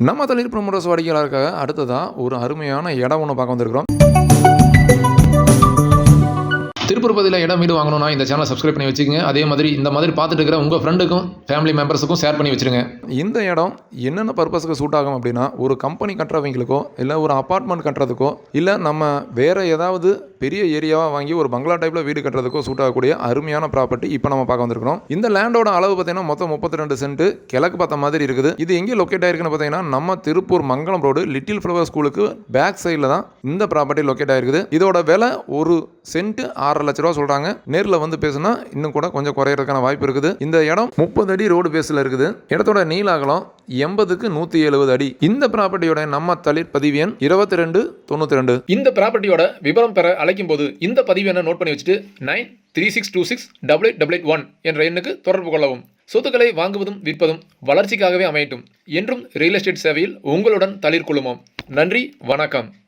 நம்ம தொழில் ப்ரொமோட்டர்ஸ் வாடிக்கையாளருக்காக அடுத்ததாக ஒரு அருமையான இடம் ஒன்று பார்க்க வந்திருக்கிறோம். பதிலாக இடம் வீடு வாங்கணும்னா இந்த சேனலை சப்ஸ்கிரைப் பண்ணி வச்சுக்கோங்க. அதே மாதிரி இந்த மாதிரி பார்த்துட்டு இருக்கிற உங்கள் ஃப்ரெண்டுக்கும் ஃபேமிலி மெம்பர்ஸுக்கும் ஷேர் பண்ணி வச்சுருங்க. இந்த இடம் என்னென்ன பர்பஸுக்கு சூட் ஆகும் அப்படின்னா ஒரு கம்பெனி கட்டுறவங்களுக்கோ இல்லை ஒரு அப்பார்ட்மெண்ட் கட்டுறதுக்கோ இல்லை நம்ம வேறு ஏதாவது பெரிய ஏரியாவாக வாங்கி ஒரு பங்களா டைப்பில் வீடு கட்டுறதுக்கோ சூட் ஆகக்கூடிய அருமையான ப்ராப்பர்ட்டி இப்போ நம்ம பார்க்க வந்திருக்கிறோம். இந்த லேண்டோட அளவு பார்த்தீங்கன்னா மொத்தம் முப்பத்தி ரெண்டு சென்ட் கிழக்கு பார்த்த மாதிரி இருக்குது. இது எங்கே லொக்கேட் ஆயிருக்குன்னு பார்த்தீங்கன்னா நம்ம Tiruppur Mangalam road little flower ஸ்கூலுக்கு பேக் சைடில் தான் இந்த ப்ராப்பர்ட்டி லொக்கேட் ஆயிருக்குது. இதோட விலை ஒரு சென்ட் ஆறரை லட்ச ரூபா சொல்கிறாங்க நேரில் வந்து பேசுனா இன்னும் கூட கொஞ்சம் குறையறதுக்கான வாய்ப்பு இருக்குது. இந்த இடம் முப்பது அடி ரோடு பேஸில் இருக்குது. இடத்தோட நீலாகலம் எண்பதுக்கு நூற்றி எழுபது அடி. இந்த ப்ராப்பர்ட்டியோட நம்ம தளிர் பதிவு எண் இருபத்தி ரெண்டு தொண்ணூற்றி ரெண்டு இந்த ப்ராப்பர்ட்டியோட விவரம் பெற அழைக்கும் போது இந்த பதிவு எண்ணை நோட் பண்ணி வச்சுட்டு nine three six two six double eight double eight one என்ற எண்ணுக்கு தொடர்பு கொள்ளவும். சொத்துக்களை வாங்குவதும் விற்பதும் வளர்ச்சிக்காகவே அமையட்டும். என்றும் ரியல் எஸ்டேட் சேவையில் உங்களுடன் தளிர் குழுமம் நன்றி வணக்கம்.